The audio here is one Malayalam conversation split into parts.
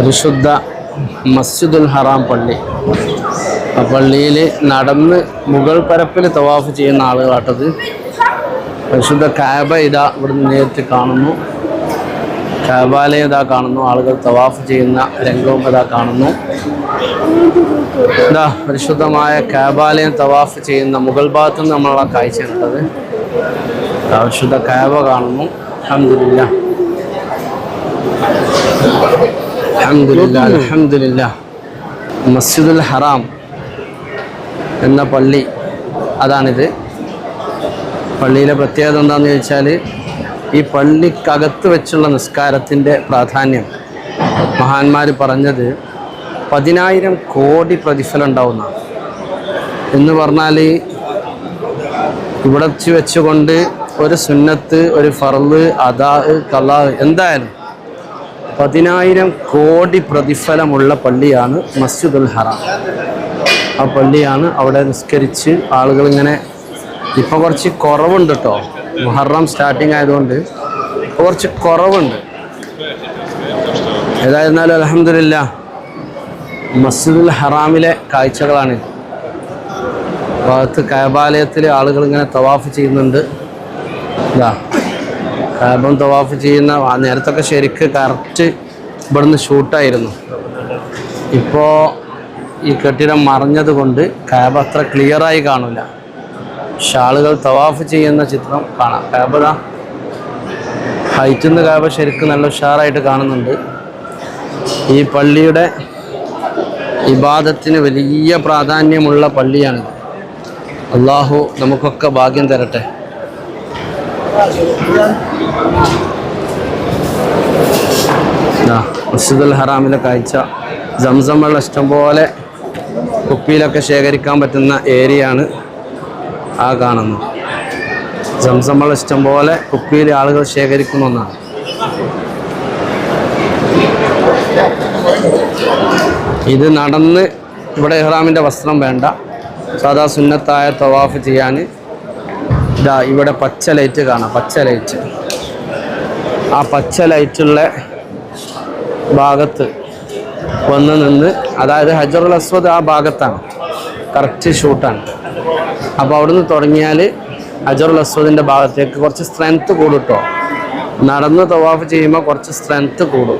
പരിശുദ്ധ മസ്ജിദുൽ ഹറാം പള്ളി. ആ പള്ളിയിൽ നടന്ന് മുഗൾ പരപ്പിൽ തവാഫ് ചെയ്യുന്ന ആളുകളാട്ടത്. പരിശുദ്ധ കാബ ഇതാ ഇവിടുന്ന് നേരിട്ട് കാണുന്നു. കാബാലയം ഇതാ കാണുന്നു. ആളുകൾ തവാഫ് ചെയ്യുന്ന രംഗവും ഇതാ കാണുന്നു. ഇതാ പരിശുദ്ധമായ കാബാലയം തവാഫ് ചെയ്യുന്ന മുഗൾ ഭാഗത്ത് നിന്ന് നമ്മളാ കാഴ്ച കണ്ടത് പരിശുദ്ധ കാബ കാണുന്നു. അൽഹംദുലില്ലാ മസ്ജിദുൽ ഹറാം എന്ന പള്ളി അതാണിത്. പള്ളിയിലെ പ്രത്യേകത എന്താണെന്ന് ചോദിച്ചാൽ ഈ പള്ളിക്കകത്ത് വെച്ചുള്ള നിസ്കാരത്തിന്റെ പ്രാധാന്യം. മഹാന്മാർ പറഞ്ഞത് പതിനായിരം കോടി പ്രതിഫലം ഉണ്ടാവുന്ന എന്ന് പറഞ്ഞാൽ ഇവിടെ വെച്ച് വെച്ചുകൊണ്ട് ഒരു സുന്നത്ത് ഒരു ഫർൾ അദാ കലാ എന്തായാലും പതിനായിരം കോടി പ്രതിഫലമുള്ള പള്ളിയാണ് മസ്ജിദുൽ ഹറാം. ആ പള്ളിയാണ് അവിടെ നിസ്കരിച്ച് ആളുകൾ ഇങ്ങനെ ഇപ്പോൾ കുറച്ച് കുറവുണ്ട് കേട്ടോ മുഹറം സ്റ്റാർട്ടിങ് ആയതുകൊണ്ട് കുറച്ച് കുറവുണ്ട്. ഏതായിരുന്നാലും അലഹമില്ല മസ്ജിദുൽ ഹറാമിലെ കാഴ്ചകളാണ്. ഭാഗത്ത് കൈബാലയത്തിൽ ആളുകൾ ഇങ്ങനെ തവാഫ് ചെയ്യുന്നുണ്ട്. ഇതാ. കാബം തവാഫ് ചെയ്യുന്ന നേരത്തൊക്കെ ശരിക്ക് കറക്റ്റ് ഇവിടുന്ന് ഷൂട്ടായിരുന്നു. ഇപ്പോൾ ഈ കെട്ടിടം മറഞ്ഞത് കൊണ്ട് ക്യാബ് അത്ര ക്ലിയറായി കാണില്ല. ഷാളുകൾ തവാഫ് ചെയ്യുന്ന ചിത്രം കാണാം. കാബത ഹൈറ്റിൽ നിന്ന് കാബ ശരിക്കും നല്ല ഉഷാറായിട്ട് കാണുന്നുണ്ട്. ഈ പള്ളിയുടെ ഇബാദത്തിന് വലിയ പ്രാധാന്യമുള്ള പള്ളിയാണിത്. അള്ളാഹു നമുക്കൊക്കെ ഭാഗ്യം തരട്ടെ. മസ്ജിദുൽ ഹറാമിലെ കാഴ്ച. സംസം വെള്ളം ഇഷ്ടംപോലെ കുപ്പിയിലൊക്കെ ശേഖരിക്കാൻ പറ്റുന്ന ഏരിയയാണ് ആ കാണുന്നത്. സംസം വെള്ളം ഇഷ്ടംപോലെ കുപ്പിയിൽ ആളുകൾ ശേഖരിക്കുന്ന ഒന്നാണ്. ഇത് നടന്ന് ഇവിടെ ഇഹ്റാമിന്റെ വസ്ത്രം വേണ്ട. സാധാ സുന്നത്തായ തവാഫ് ചെയ്യാൻ ഇതാ ഇവിടെ പച്ച ലൈറ്റ് കാണാം പച്ച ലൈറ്റ് ആ പച്ച ലൈറ്റുള്ള ഭാഗത്ത് വന്ന് നിന്ന് അതായത് ഹജറുൽ അസ്വദ് ആ ഭാഗത്താണ്. കറക്റ്റ് ഷൂട്ടാണ് അപ്പോൾ അവിടുന്ന് തുടങ്ങിയാൽ ഹജറുൽ അസ്വദിന്റെ ഭാഗത്തേക്ക് കുറച്ച് സ്ട്രെങ്ത്ത് കൂടുട്ടോ കേട്ടോ നടന്ന് തവാഫ് ചെയ്യുമ്പോൾ കുറച്ച് സ്ട്രെങ്ത്ത് കൂടും.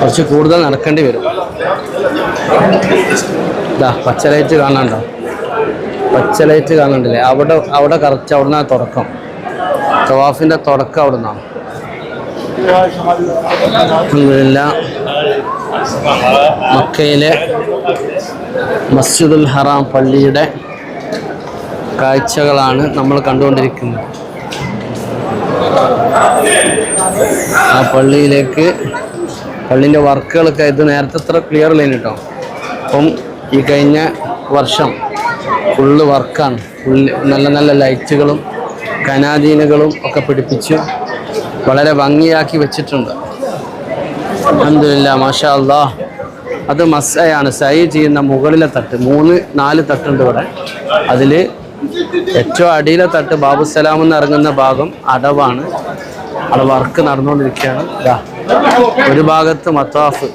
കുറച്ച് കൂടുതൽ നടക്കേണ്ടി വരും. ഇതാ പച്ച ലൈറ്റ് കാണാണ്ടോ പച്ച ലൈറ്റ് കാണുന്നുണ്ടല്ലേ? അവിടെ അവിടെ കറക്റ്റ് അവിടെ നിന്നാണ് തുടക്കം. തവാഫിന്റെ തുടക്കം അവിടെ നിന്നാണ് മക്കയിലെ മസ്ജിദുൽ ഹറാം പള്ളിയുടെ കാഴ്ചകളാണ് നമ്മൾ കണ്ടുകൊണ്ടിരിക്കുന്നത്. ആ പള്ളിയിലേക്ക് പള്ളിന്റെ വർക്കുകളൊക്കെ ഇത് നേരത്തെ അത്ര ക്ലിയർ ഇല്ല കേട്ടോ അപ്പം ഈ കഴിഞ്ഞ വർഷം ഫുള്ള് വർക്കാണ്. ഫുള്ള് നല്ല നല്ല ലൈറ്റുകളും കനാദീനുകളും ഒക്കെ പിടിപ്പിച്ച് വളരെ ഭംഗിയാക്കി വെച്ചിട്ടുണ്ട്. അഹമ്മദില്ല മാഷാ അത് മസ്സയാണ്. സൈ ചെയ്യുന്ന മുകളിലെ തട്ട് മൂന്ന് നാല് തട്ടുണ്ട് ഇവിടെ. അതിൽ ഏറ്റവും അടിയിലെ തട്ട് ബാബുസലാം എന്ന് ഇറങ്ങുന്ന ഭാഗം അടവാണ്. അവിടെ വർക്ക് നടന്നുകൊണ്ടിരിക്കുകയാണ്. ഒരു ഭാഗത്ത് മത്താഫ്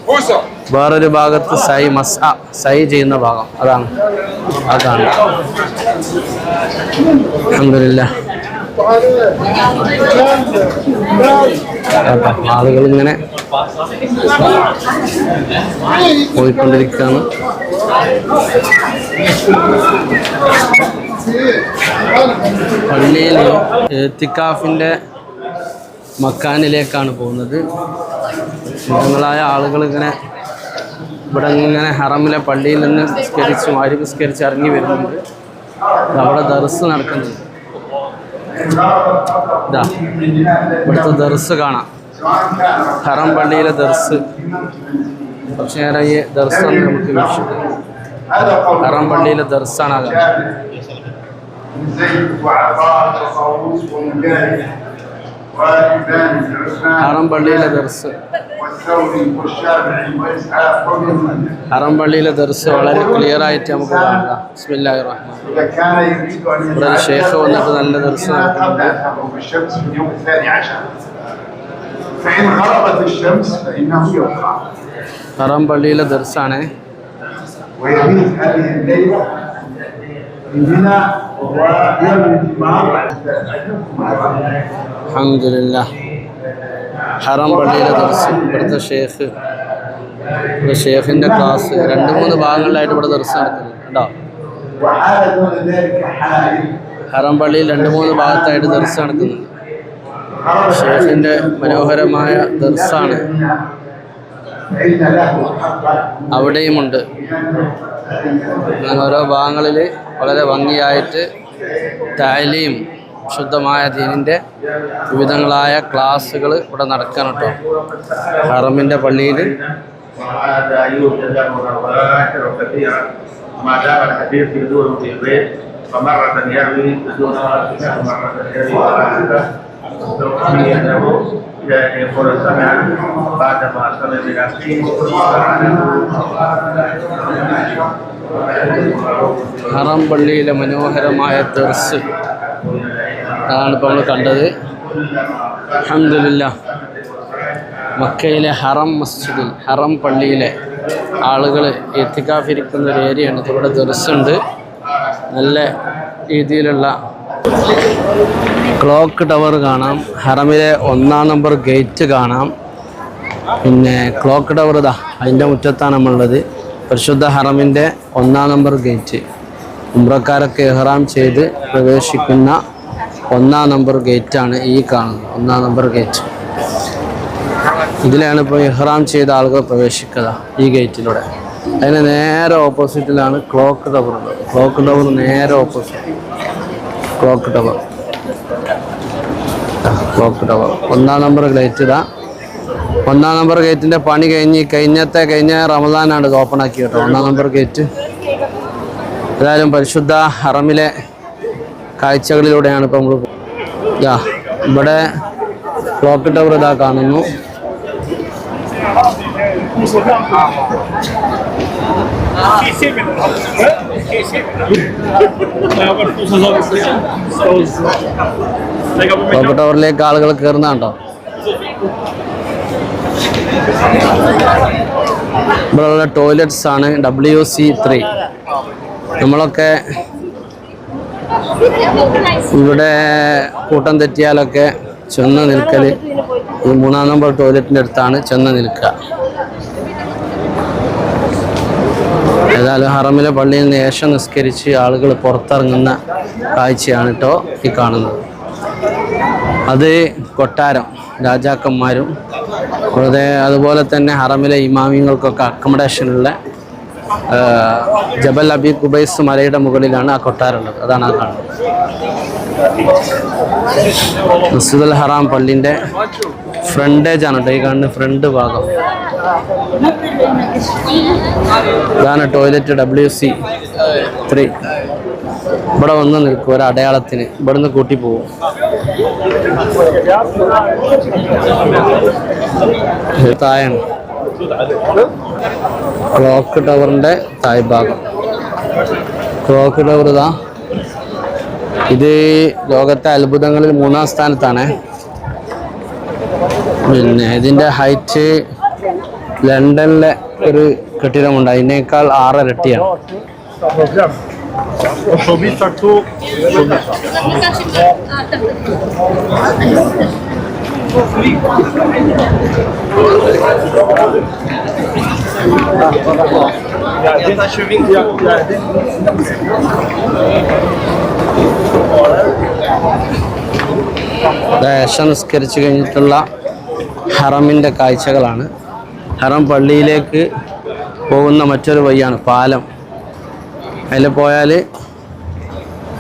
വേറൊരു ഭാഗത്ത് സൈ മസ് സൈ ചെയ്യുന്ന ഭാഗം. അതാണ്. അതാണ്. അലഹമില്ല ആളുകൾ ഇങ്ങനെ പോയിക്കൊണ്ടിരിക്കുകയാണ്. പള്ളിയിൽ എത്തിക്കാഫിന്റെ മക്കാനിലേക്കാണ് പോകുന്നത്. മൃഗങ്ങളായ ആളുകൾ ഇങ്ങനെ ഇവിടെ ഇങ്ങനെ ഹറമിലെ പള്ളിയിൽ നിന്ന് നിസ്കരിച്ച് മാരി നിസ്കരിച്ച് ഇറങ്ങി വരുന്നുണ്ട്. അവിടെ ദർസ് നടക്കുന്നുണ്ട്. ഇതാ ഇവിടുത്തെ ദർസ് കാണാം. ഹറം പള്ളിയിലെ ദർസ്. കുറച്ച് നേരം ഈ ദർസ് നമുക്ക് വിഷു ഹറം പള്ളിയിലെ ദർസാണ് ആ കാണുന്നത് زيد وعطاء وطاووس ومجاهد وابان عثمان ഹറം പള്ളിയിലെ ദർസ് والثوري والشافعي واسحاق وابن ഹറം പള്ളിയിലെ ദർസ് വളരെ ക്ലിയർ ആയിട്ട് നമുക്ക് കാണാം ബിസ്മില്ലാഹി റഹ്മാൻ اذا كان يريد ان ഇവിടെ ഒരു ഷേഖ് വന്നിട്ട് നല്ല ദർസ് قبل നടത്തുന്നുണ്ട് ان تغرب الشمس في اليوم الثاني عشر فإن غربت الشمس فإنه يبقى ഹറം പള്ളിയിലെ ദർസാണ് ويبيت هذه الليلة من هنا ويوم الجمعة അലഹമില്ല ഹറം പള്ളിയിലെ ദർസ് ഇവിടുത്തെ ഷേഖ് ഇവിടെ ഷേഖിന്റെ ക്ലാസ്. രണ്ട് മൂന്ന് ഭാഗങ്ങളിലായിട്ട് ഇവിടെ ദർസ് നടത്തുന്നു ഉണ്ടോ ഹറം പള്ളിയിൽ രണ്ട് മൂന്ന് ഭാഗത്തായിട്ട് ദർസ് നടക്കുന്നുണ്ട് ഷേഖിന്റെ മനോഹരമായ ദർസാണ്. അവിടെയുമുണ്ട്. ഓരോ ഭാഗങ്ങളിൽ വളരെ ഭംഗിയായിട്ട് താലിയും ശുദ്ധമായ ദീനിൻ്റെ വിവിധങ്ങളായ ക്ലാസ്സുകൾ ഇവിടെ നടക്കാൻ കേട്ടോ ഹറമിൻ്റെ പള്ളിയിൽ وهذا يوجد له متواتر كثيرا ما دام الحديث يدور في البيت فمرة يروي بدون واسطة ومرة يروي واسطة توحي له يقول سمع بعدما سمع من أخيه ഹറം പള്ളിയിലെ മനോഹരമായ ദർസ് അതാണ് ഇപ്പോൾ നമ്മൾ കണ്ടത്. അഹമ്മദില്ല മക്കയിലെ ഹറം മസ്ജിദിൽ ഹറം പള്ളിയിലെ ആളുകൾ എത്തിക്കാഫിരിക്കുന്ന ഒരു ഏരിയയാണ്. ഇവിടെ ദർസുണ്ട് നല്ല രീതിയിലുള്ള ക്ലോക്ക് ടവർ കാണാം. ഹറമിലെ ഒന്നാം നമ്പർ ഗേറ്റ് കാണാം. പിന്നെ ക്ലോക്ക് ടവർ ഇതാ അതിന്റെ മുറ്റത്താണ് നമ്മളുള്ളത്. പരിശുദ്ധ ഹറമിന്റെ ഒന്നാം നമ്പർ ഗേറ്റ്. ഉമ്രക്കാരൊക്കെ എഹ്റാം ചെയ്ത് പ്രവേശിക്കുന്ന ഒന്നാം നമ്പർ ഗേറ്റാണ് ഈ കാണുന്നത്. ഒന്നാം നമ്പർ ഗേറ്റ്. ഇതിലാണ് ഇപ്പോൾ ഇഹ്റാം ചെയ്ത ആളുകൾ പ്രവേശിക്കുക ഈ ഗേറ്റിലൂടെ. അതിന് നേരെ ഓപ്പോസിറ്റിലാണ് ക്ലോക്ക് ടവർ ഉള്ളത്. ക്ലോക്ക് ടവർ നേരെ opposite. Clock tower. Clock tower. ഒന്നാം നമ്പർ ഗേറ്റ് ഇതാ. ഒന്നാം നമ്പർ ഗേറ്റിന്റെ പണി കഴിഞ്ഞ് കഴിഞ്ഞത്തെ കഴിഞ്ഞ റമദാനാണ് ഇത് ഓപ്പൺ ആക്കി കേട്ടോ. ഒന്നാം നമ്പർ ഗേറ്റ്. ഏതായാലും പരിശുദ്ധ ഹറമിലെ കാഴ്ചകളിലൂടെയാണ് ഇപ്പം നമ്മൾ യാ ഇവിടെ ക്ലോക്ക് ടവർ ഇതാ കാണുന്നു. ക്ലോക്ക് ടവറിലേക്ക് ആളുകൾ കയറുന്നുണ്ടോ ഇവിടെയുള്ള ടോയ്ലറ്റ്സ് ആണ് ഡബ്ല്യു സി ത്രീ നമ്മളൊക്കെ ഇവിടെ കൂട്ടം തെറ്റിയാലൊക്കെ ചെന്ന് നിൽക്കൽ ഈ മൂന്നാം നമ്പർ ടോയ്ലറ്റിന്റെ അടുത്താണ് ചെന്ന് നിൽക്കുക. ഏതായാലും ഹറമിലെ പള്ളിയിൽ നിന്ന് ഏഷം നിസ്കരിച്ച് ആളുകൾ പുറത്തിറങ്ങുന്ന കാഴ്ചയാണ് കേട്ടോ ഈ കാണുന്നത്. അത് കൊട്ടാരം രാജാക്കന്മാരും അതുപോലെ തന്നെ ഹറമിലെ ഇമാമിങ്ങൾക്കൊക്കെ അക്കമഡേഷനുള്ള ജബൽ അബി കുബൈസ് മലയുടെ മുകളിലാണ് ആ കൊട്ടാരുള്ളത് അതാണ് ആ കാണുന്നത്. ഹറാം പള്ളിന്റെ ഫ്രണ്ടേജ് ആണ് കേട്ടോ. ഈ കാണുന്ന ഫ്രണ്ട് ഭാഗം. ഇതാണ് ടോയ്ലറ്റ് ഡബ്ല്യു സി ത്രീ ഇവിടെ വന്ന് നിൽക്കും ഒരു അടയാളത്തിന്. ഇവിടുന്ന് കൂട്ടി പോകും താഴാണ് ക്ലോക്ക് ടവറിന്റെ തായ്ഭാഗം ക്ലോക്ക് ടവർ ഇതാ. ഇത് ലോകത്തെ അത്ഭുതങ്ങളിൽ മൂന്നാം സ്ഥാനത്താണ്. പിന്നെ ഇതിന്റെ ഹൈറ്റ് ലണ്ടനിലെ ഒരു കെട്ടിടമുണ്ട്. അതിനേക്കാൾ ആറരട്ടിയാണ് ദേശ നിസ്കരിച്ചു കഴിഞ്ഞിട്ടുള്ള ഹറമിന്റെ കാഴ്ചകളാണ്. ഹറം പള്ളിയിലേക്ക് പോകുന്ന മറ്റൊരു വഴിയാണ് പാലം. അതിൽ പോയാൽ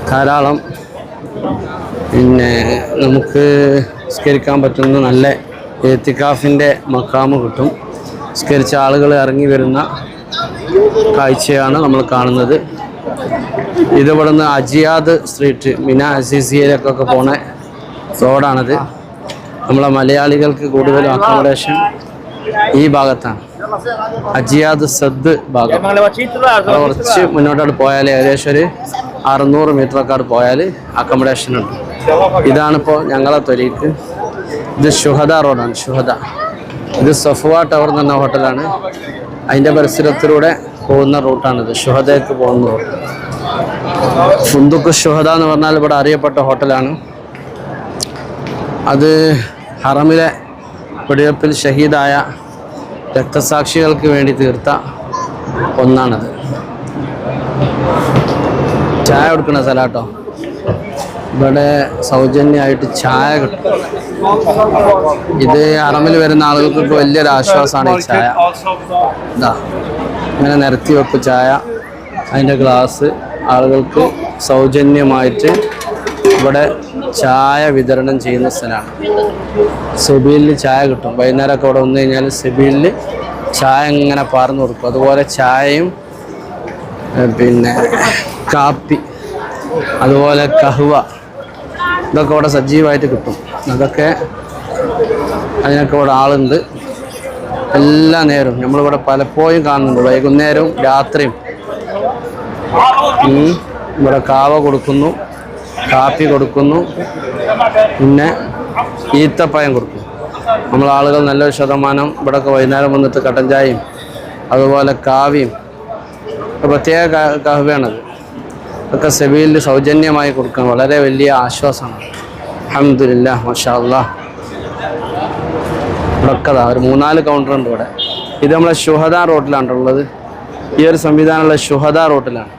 ധാരാളം പിന്നെ നമുക്ക് നിസ്കരിക്കാൻ പറ്റുന്ന നല്ല ഏത്തിക്കാഫിന്റെ മക്കാമ് കിട്ടും. നിസ്കരിച്ച ആളുകൾ ഇറങ്ങി വരുന്ന കാഴ്ചയാണ് നമ്മൾ കാണുന്നത്. ഇത് അജിയാദ് സ്ട്രീറ്റ് മിന അസിസിയയിലേക്കൊക്കെ പോണ റോഡാണിത്. നമ്മളെ മലയാളികൾക്ക് കൂടുതലും അക്കോമഡേഷൻ ഈ ഭാഗത്താണ്. അജിയാദ് സദ് ഭാഗം. കുറച്ച് മുന്നോട്ടോട്ട് പോയാൽ ഏകദേശം ഒരു അറുന്നൂറ് മീറ്റർ ഒക്കെ അവിടെ പോയാൽ അക്കോമഡേഷൻ ഉണ്ട്. ഇതാണിപ്പോൾ ഞങ്ങളെ തൊലിക്ക്. ഇത് ഷുഹദ റോഡാണ് ഷുഹദ ഇത് സഫുവ ടവർ എന്ന് ഹോട്ടലാണ്. അതിന്റെ പരിസരത്തിലൂടെ പോകുന്ന റൂട്ടാണിത്. ഷുഹദയ്ക്ക് പോകുന്ന റൂട്ട്. ഫുന്ദുക്ക് ഷുഹദ എന്ന് പറഞ്ഞാൽ ഇവിടെ അറിയപ്പെട്ട ഹോട്ടലാണ്. അത് ഹറമിലെ വെടിവെപ്പിൽ ഷഹീദായ രക്തസാക്ഷികൾക്ക് വേണ്ടി തീർത്ത ഒന്നാണത്. ചായ കൊടുക്കുന്ന സ്ഥലാട്ടോ ഇവിടെ സൗജന്യമായിട്ട് ചായ കിട്ടും. ഇത് അറമിൽ വരുന്ന ആളുകൾക്ക് വലിയൊരു ആശ്വാസമാണ് ഈ ചായ. ഇതാ ഇങ്ങനെ നിരത്തി വെപ്പ് ചായ. അതിന്റെ ഗ്ലാസ് ആളുകൾക്ക് സൗജന്യമായിട്ട് ഇവിടെ ചായ വിതരണം ചെയ്യുന്ന സ്ഥലമാണ്. സെബിയിൽ ചായ കിട്ടും. വൈകുന്നേരമൊക്കെ അവിടെ വന്നു കഴിഞ്ഞാൽ സെബിയിൽ ചായ ഇങ്ങനെ പാർന്നു കൊടുക്കും. അതുപോലെ ചായയും പിന്നെ കാപ്പി അതുപോലെ കഹുവ. ഇതൊക്കെ ഇവിടെ സജീവമായിട്ട് കിട്ടും. അതൊക്കെ അതിനൊക്കെ ഇവിടെ ആളുണ്ട്. എല്ലാ നേരവും. നമ്മളിവിടെ പലപ്പോഴും കാണുന്നുണ്ട്. വൈകുന്നേരവും രാത്രിയും. ഇവിടെ കാവ കൊടുക്കുന്നു. കാപ്പി കൊടുക്കുന്നു. പിന്നെ ഈത്തപ്പഴം കൊടുക്കും. നമ്മൾ ആളുകൾ നല്ലൊരു ശതമാനം ഇവിടെയൊക്കെ വൈകുന്നേരം വന്നിട്ട് കട്ടൻ ചായയും അതുപോലെ കാവ്യം. പ്രത്യേക കഹവയാണത് ഒക്കെ സെബിയിൽ സൗജന്യമായി കൊടുക്കാൻ വളരെ വലിയ ആശ്വാസമാണ്. അഹമ്മദില്ല മഷാല്ല ഇവിടെക്കതാ ഒരു മൂന്നാൽ കൗണ്ടർ ഉണ്ട് ഇവിടെ. ഇത് നമ്മളെ ഷുഹദ റോട്ടിലാണ് ഉള്ളത്. ഈ ഒരു സംവിധാനമുള്ള ഷുഹദ റോട്ടിലാണ്.